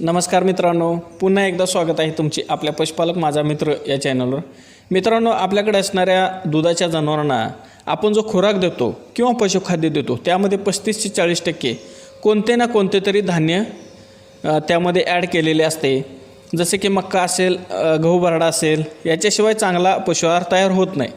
नमस्कार मित्रांनो पुन्हा एकदा स्वागत आहे तुमची आपल्या पशुपालक माझा मित्र या चॅनलवर मित्रांनो आपल्याकडे असणाऱ्या दुधाच्या जनावरांना आपण जो खुराक देतो किंवा पशुखाद्य देतो त्यामध्ये पस्तीस ते चाळीस टक्के कोणते ना कोणते तरी धान्य त्यामध्ये ॲड केलेले असते. जसे की मक्का असेल गहू बराडा असेल याच्याशिवाय चांगला पशुआहार तयार होत नाही.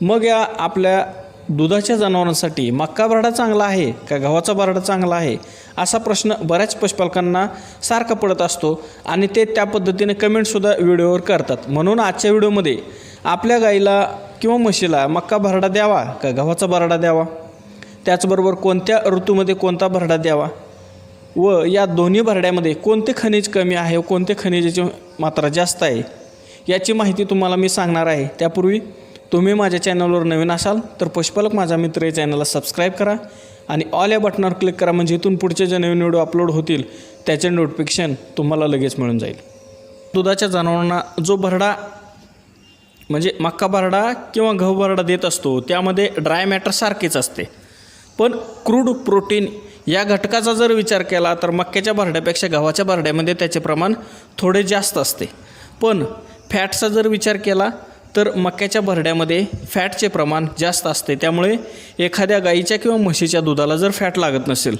मग या आपल्या दुधाच्या जनावरांसाठी मक्का बराडा चांगला आहे का गव्हाचा बराडा चांगला आहे? असा प्रश्न बऱ्याच पशुपालकांना सारखा पडत असतो आणि ते त्या पद्धतीने कमेंटसुद्धा व्हिडिओवर करतात. म्हणून आजच्या व्हिडिओमध्ये आपल्या गाईला किंवा म्हशीला मक्का भरडा द्यावा का गव्हाचा भरडा द्यावा? त्याचबरोबर कोणत्या ऋतूमध्ये कोणता भरडा द्यावा? व या दोन्ही भरड्यामध्ये कोणते खनिज कमी आहे व कोणते खनिजाची मात्रा जास्त आहे? याची माहिती तुम्हाला मी सांगणार आहे. त्यापूर्वी तुम्ही माझ्या चॅनलवर नवीन असाल तर पशुपालक माझा मित्र या चॅनलला सबस्क्राईब करा. आणि ऑल या बटनावर क्लिक करा म्हणजे इथून पुढचे जे नवीन व्हिडिओ अपलोड होतील त्याचे नोटिफिकेशन तुम्हाला लगेच मिळून जाईल. दुधाच्या जनावरांना जो भरडा म्हणजे मक्का भरडा किंवा गहू भरडा देत असतो त्यामध्ये ड्राय मॅटर सारखेच असते. पण क्रूड प्रोटीन या घटकाचा जर विचार केला तर मक्याच्या भरड्यापेक्षा गव्हाच्या भरड्यामध्ये त्याचे प्रमाण थोडे जास्त असते. पण फॅटचा जर विचार केला तर मक्याच्या भरड्यामध्ये फॅटचे प्रमाण जास्त असते. त्यामुळे एखाद्या गाईच्या किंवा म्हशीच्या दुधाला जर फॅट लागत नसेल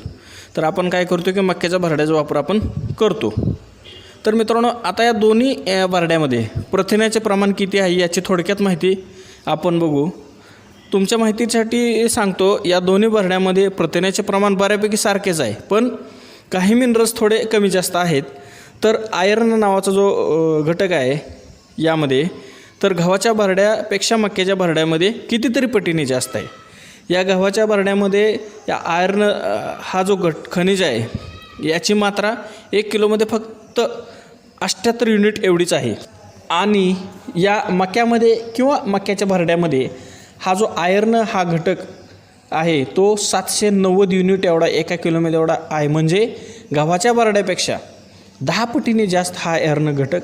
तर आपण काय करतो की मक्याच्या भरड्याचा वापर आपण करतो. तर मित्रांनो आता या दोन्ही भरड्यामध्ये प्रथिनाचे प्रमाण किती आहे याची थोडक्यात माहिती आपण बघू. तुमच्या माहितीसाठी सांगतो या दोन्ही भरड्यामध्ये प्रथिनाचे प्रमाण बऱ्यापैकी सारखेच आहे पण काही मिनरल्स थोडे कमी जास्त आहेत. तर आयर्न नावाचा जो घटक आहे यामध्ये तर गव्हाच्या भरड्यापेक्षा मक्याच्या भरड्यामध्ये कितीतरी पटीने जास्त आहे. या गव्हाच्या भरड्यामध्ये या आयर्न हा जो घट खनिज आहे याची मात्रा एक किलोमध्ये फक्त अठ्ठ्याहत्तर युनिट एवढीच आहे. आणि या मक्यामध्ये किंवा मक्याच्या भरड्यामध्ये हा जो आयर्न हा घटक आहे तो सातशे नव्वद युनिट एवढा एका किलोमध्ये एवढा आहे. म्हणजे गव्हाच्या भरड्यापेक्षा दहा पटीने जास्त हा आयर्न घटक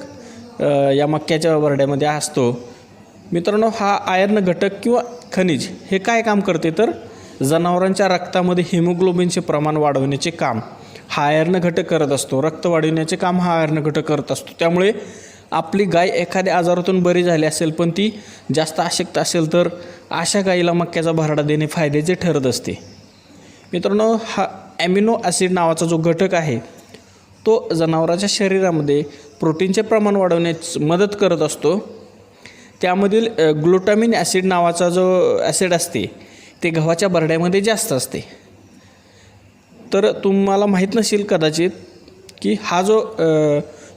या मक्याच्या वरड्यामध्ये असतो. मित्रांनो हा आयर्न घटक किंवा खनिज हे काय काम करते तर जनावरांच्या रक्तामध्ये हिमोग्लोबिनचे प्रमाण वाढवण्याचे काम. हा आयर्न घटक करत असतो. रक्त वाढविण्याचे काम हा आयर्न घटक करत असतो. त्यामुळे आपली गाय एखाद्या आजारातून बरी झाली असेल पण ती जास्त आशक्त असेल तर अशा गाईला मक्याचा भरडा देणे फायद्याचे ठरत असते. मित्रांनो हा ॲमिनो ॲसिड नावाचा जो घटक आहे तो जनावराच्या शरीरामध्ये प्रोटीनचे प्रमाण वाढवण्यास मदत करत असतो. त्यामधील ग्लुटामिन ॲसिड नावाचा जो ॲसिड असते ते गव्हाच्या बरड्यामध्ये जास्त असते. तर तुम्हाला माहीत नसेल कदाचित की हा जो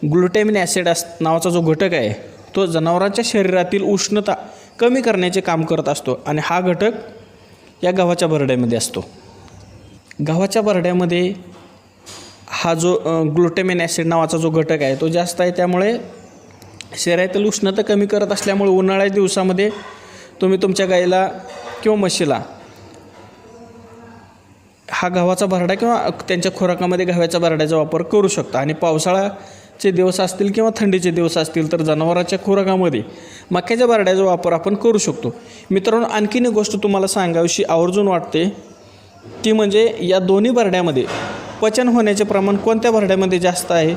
ग्लुटॅमिन ॲसिड अस नावाचा जो घटक आहे तो जनावरांच्या शरीरातील उष्णता कमी करण्याचे काम करत असतो आणि हा घटक या गव्हाच्या भरड्यामध्ये असतो. गव्हाच्या भरड्यामध्ये हा जो ग्लुटेमिन ॲसिड नावाचा जो घटक आहे तो जास्त आहे त्यामुळे शरीरातील उष्णता कमी करत असल्यामुळे उन्हाळ्या दिवसामध्ये तुम्ही तुमच्या गाईला किंवा म्हशीला हा गव्हाचा भरडा किंवा त्यांच्या खुराकामध्ये गव्हाच्या भरड्याचा वापर करू शकता. आणि पावसाळ्याचे दिवस असतील किंवा थंडीचे दिवस असतील तर जनावरांच्या खुराकामध्ये मक्याच्या भरड्याचा वापर आपण करू शकतो. मित्रांनो आणखीन एक गोष्ट तुम्हाला सांगावीशी आवर्जून वाटते. ती म्हणजे या दोन्ही भरड्यामध्ये पचन होण्याचे प्रमाण कोणत्या भरड्यामध्ये जास्त आहे?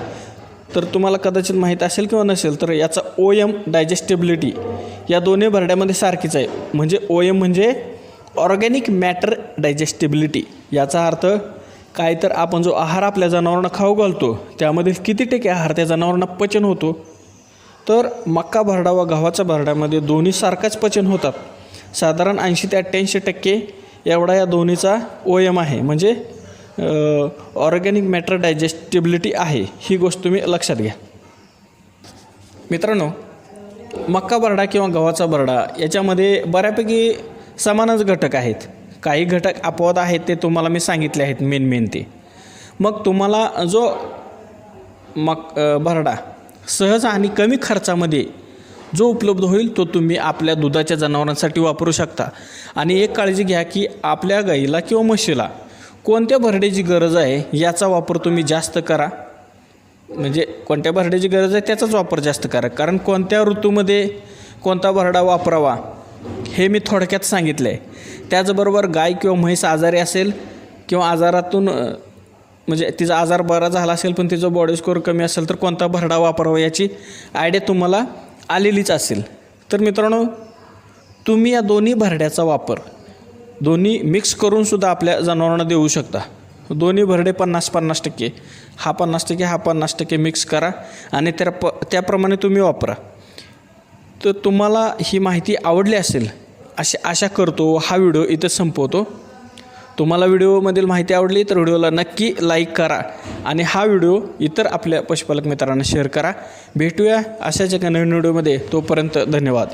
तर तुम्हाला कदाचित माहीत असेल किंवा नसेल तर याचा ओ एम डायजेस्टेबिलिटी या दोन्ही भरड्यामध्ये सारखीच आहे. म्हणजे ओ एम म्हणजे ऑर्गॅनिक मॅटर डायजेस्टेबिलिटी याचा अर्थ काय तर आपण जो आहार आपल्या जनावरांना खाऊ घालतो त्यामध्ये किती टक्के आहार त्या जनावरांना पचन होतो? तर मक्का भरडा व गव्हाच्या भरड्यामध्ये दोन्ही सारखाच पचन होतात. साधारण ऐंशी ते अठ्ठ्याऐंशी टक्के एवढा या दोन्हीचा ओ एम आहे. म्हणजे ऑर्गॅनिक मॅटर डायजेस्टिबिलिटी आहे ही गोष्ट तुम्ही लक्षात घ्या. मित्रांनो मक्का बरडा किंवा गव्हाचा बरडा याच्यामध्ये बऱ्यापैकी समानच घटक आहेत. काही घटक अपवाद आहेत ते तुम्हाला मी सांगितले आहेत मेन मेन ते. मग तुम्हाला जो मक बरडा भरडा सहज आणि कमी खर्चामध्ये जो उपलब्ध होईल तो तुम्ही आपल्या दुधाच्या जनावरांसाठी वापरू शकता. आणि एक काळजी घ्या की आपल्या गाईला किंवा म्हशीला कोणत्या भरड्याची गरज आहे याचा वापर तुम्ही जास्त करा. म्हणजे कोणत्या भरड्याची गरज आहे त्याचाच वापर जास्त करा. कारण कोणत्या ऋतूमध्ये कोणता भरडा वापरावा हे मी थोडक्यात सांगितलं आहे त्याचबरोबर गाय किंवा म्हैस आजारी असेल किंवा आजारातून म्हणजे तिचा आजार बरा झाला असेल पण तिचा बॉडी स्कोअर कमी असेल तर कोणता भरडा वापरावा याची आयडिया तुम्हाला आलेलीच असेल. तर मित्रांनो तुम्ही या दोन्ही भरड्याचा वापर दोन्ही मिक्स करूनसुद्धा आपल्या जनावरांना देऊ शकता. दोन्ही भरडे पन्नास पन्नास टक्के. हा पन्नास टक्के हा पन्नास टक्के मिक्स करा आणि त्या प त्याप्रमाणे तुम्ही वापरा. तर तुम्हाला ही माहिती आवडली असेल अशी आशा करतो हा व्हिडिओ इथं संपवतो. तुम्हाला व्हिडिओमधील माहिती आवडली तर व्हिडिओला नक्की लाईक करा आणि हा व्हिडिओ इतर आपल्या पशुपालक मित्रांना शेअर करा. भेटूया अशाच एका नवीन व्हिडिओमध्ये. तोपर्यंत धन्यवाद.